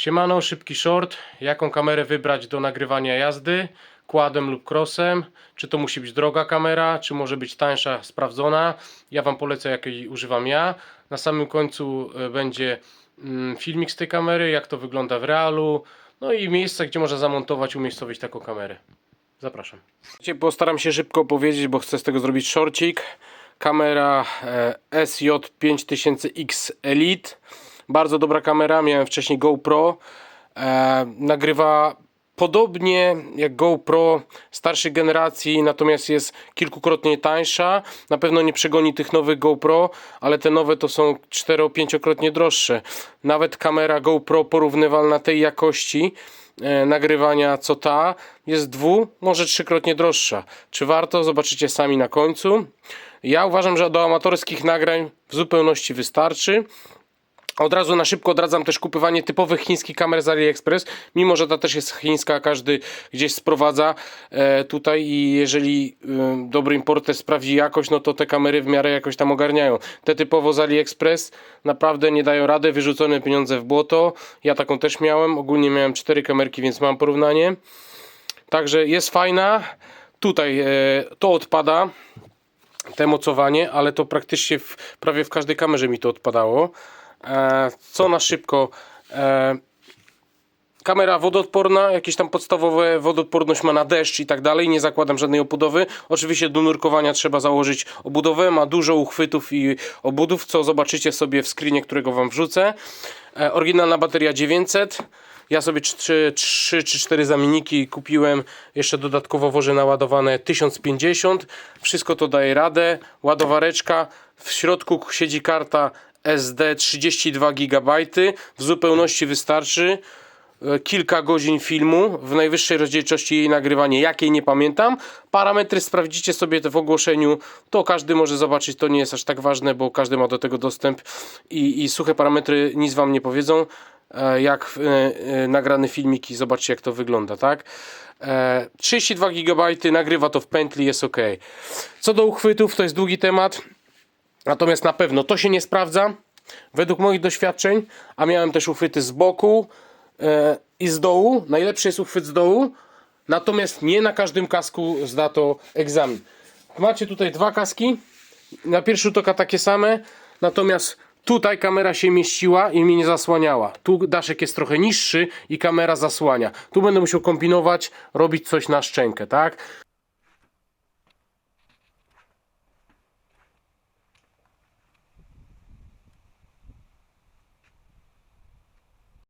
Siemano, szybki short. Jaką kamerę wybrać do nagrywania jazdy? Quadem lub crossem? Czy to musi być droga kamera, czy może być tańsza, sprawdzona? Ja Wam polecę, jakiej używam ja. Na samym końcu e, będzie mm, filmik z tej kamery, jak to wygląda w realu. No i miejsce, gdzie można zamontować, umiejscowić taką kamerę. Zapraszam. Postaram się szybko powiedzieć, bo chcę z tego zrobić shortcik. Kamera e, SJ5000X Elite. Bardzo dobra kamera, miałem wcześniej GoPro. E, nagrywa podobnie jak GoPro starszej generacji, natomiast jest kilkukrotnie tańsza. Na pewno nie przegoni tych nowych GoPro, ale te nowe to są 4-5krotnie droższe. Nawet kamera GoPro porównywalna tej jakości e, nagrywania co ta jest dwu, może trzykrotnie droższa. Czy warto? Zobaczycie sami na końcu. Ja uważam, że do amatorskich nagrań w zupełności wystarczy. Od razu na szybko odradzam też kupywanie typowych chińskich kamer z AliExpress, mimo że ta też jest chińska, każdy gdzieś sprowadza e, tutaj i jeżeli e, dobry importer sprawdzi jakość, no to te kamery w miarę jakoś tam ogarniają. Te typowo z AliExpress naprawdę nie dają rady, wyrzucone pieniądze w błoto. Ja taką też miałem, ogólnie miałem cztery kamerki, więc mam porównanie. Także jest fajna. Tutaj e, to odpada, te mocowanie, ale to praktycznie w, prawie w każdej kamerze mi to odpadało. E, co na szybko? E, kamera wodoodporna, jakieś tam podstawowe wodoodporność ma na deszcz i tak dalej, nie zakładam żadnej obudowy. Oczywiście do nurkowania trzeba założyć obudowę, ma dużo uchwytów i obudów, co zobaczycie sobie w screenie, którego wam wrzucę. E, oryginalna bateria 900. Ja sobie 3, 3 czy 4 zamienniki kupiłem, jeszcze dodatkowo wożę naładowane 1050. Wszystko to daje radę. Ładowareczka, w środku siedzi karta SD 32 GB. W zupełności wystarczy e, kilka godzin filmu w najwyższej rozdzielczości jej nagrywanie, jakiej nie pamiętam. Parametry sprawdzicie sobie w ogłoszeniu, to każdy może zobaczyć, to nie jest aż tak ważne, bo każdy ma do tego dostęp i, i suche parametry nic wam nie powiedzą. e, Jak e, nagrany filmik i zobaczcie jak to wygląda, tak? E, 32 GB, nagrywa to w pętli, jest ok. Co do uchwytów, to jest długi temat. Natomiast na pewno to się nie sprawdza. Według moich doświadczeń, a miałem też uchwyty z boku e, i z dołu. Najlepszy jest uchwyt z dołu, natomiast nie na każdym kasku zda to egzamin. Macie tutaj dwa kaski. Na pierwszy rzut oka takie same, natomiast tutaj kamera się mieściła i mnie nie zasłaniała. Tu daszek jest trochę niższy i kamera zasłania. Tu będę musiał kombinować, robić coś na szczękę, tak?